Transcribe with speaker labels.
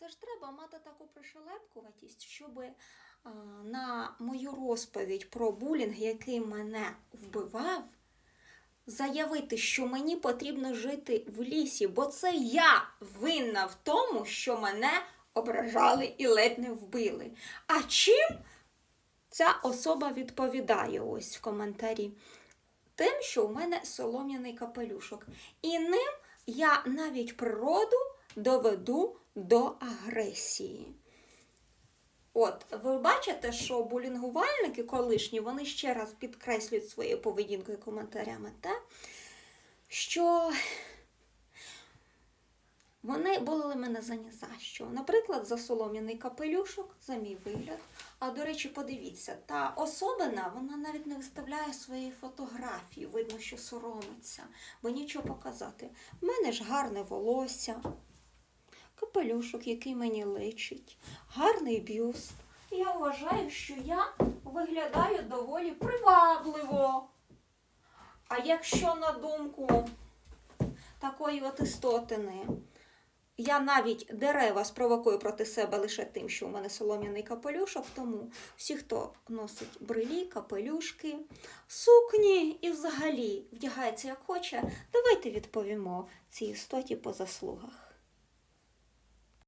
Speaker 1: Це ж треба мати таку пришелепкуватість, щоб а, на мою розповідь про булінг, який мене вбивав, заявити, що мені потрібно жити в лісі, бо це я винна в тому, що мене ображали і ледь не вбили. А чим ця особа відповідає ось в коментарі? Тим, що у мене солом'яний капелюшок. І ним я навіть природу доведу до агресії. От, ви бачите, що булінгувальники колишні, вони ще раз підкреслюють своєю поведінкою і коментарями те, що вони болили мене за ні за що. Наприклад, за солом'яний капелюшок, за мій вигляд. А до речі, подивіться, та особина вона навіть не виставляє свої фотографії. Видно, що соромиться, бо нічого показати. В мене ж гарне волосся, капелюшок, який мені личить, гарний бюст. Я вважаю, що я виглядаю доволі привабливо. А якщо на думку такої от істотини, я навіть дерева спровокую проти себе лише тим, що у мене солом'яний капелюшок, тому всі, хто носить брилі, капелюшки, сукні і взагалі вдягається як хоче, давайте відповімо цій істоті по заслугах.